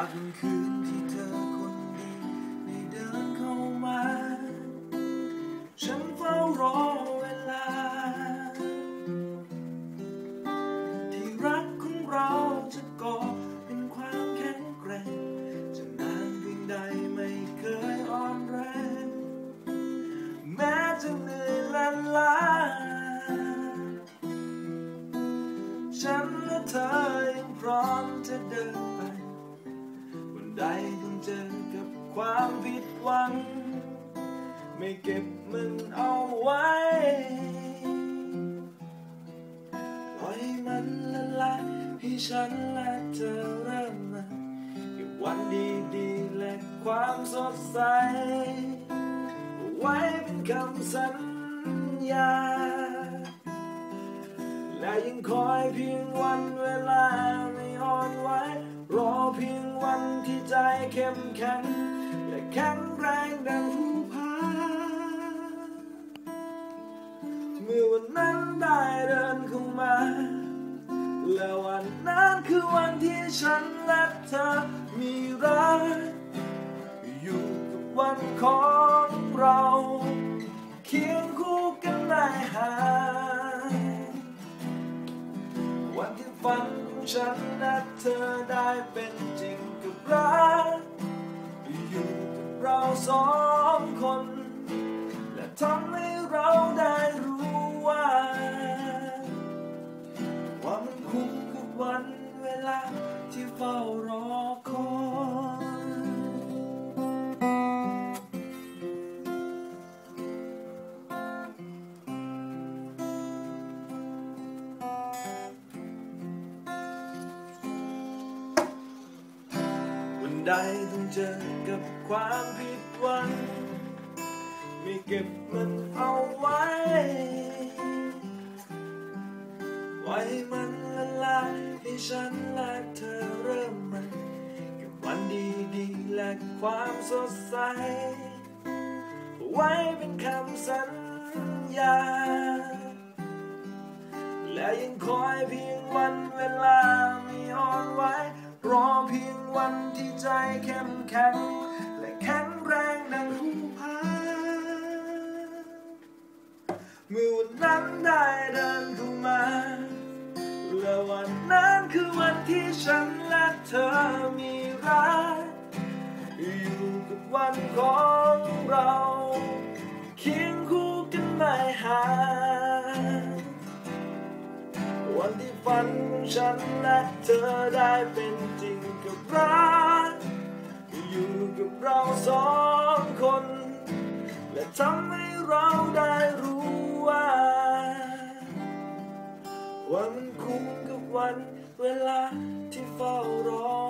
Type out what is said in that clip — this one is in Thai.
ากวันคืนที่เธอคนดีได้เดินเข้ามา ฉันเฝ้ารอเวลา ที่รักของเราจะก่อเป็นความแข็งแกร่งจะนานเพียงใดไม่เคยอ่อนแรง แม้จะเหนื่อยล้าล้าฉันและเธอยังพร้อมจะเดิน ความผิดหวัง ไม่เก็บมันเอาไว้ปล่อยมันละลายให้ฉันและเธอเริ่มใหม่กับวันดีๆและความสดใส ไว้เป็นคำสัญญา และยังคอยเพียงวันเวลาไม่อ่อนไหวรอเพียงวันที่ใจเข้มแข็ง แข็งแรงดังภูผาเมื่อวันนั้นได้เดินเข้ามา และวันนั้นคือวันที่ฉันและเธอมีรัก อยู่กับวันของเรา เคียงคู่กันได้หา วันที่ฝันของฉันและเธอได้เป็นจริงกับรักอยู่ เราสองคน และทำให้เราได้รู้ว่า ว่ามันคุ้มกับวันเวลาที่เฝ้ารอคอย ใดต้องเจอกับความผิดหวัง ไม่เก็บมันเอาไว้ ไว้มันละลายให้ฉันและเธอเริ่มใหม่กับวันดีๆและความสดใส ไว้เป็นคำสัญญา และยังคอยเพียงวันเวลาไม่อ่อนไหว รอเพียงวันที่ใจเข้มแข็ง และแข็งแรงดังภูผาเมื่อวันนั้นได้เดินเข้ามาและวันนั้นคือวันที่ฉันและเธอมีรักอยู่กับวันของ วันที่ฝันของฉันและเธอได้เป็นจริงกับรักอยู่กับเราสองคน และทำให้เราได้รู้ว่า วันคุ้มกับวันเวลาที่เฝ้ารอ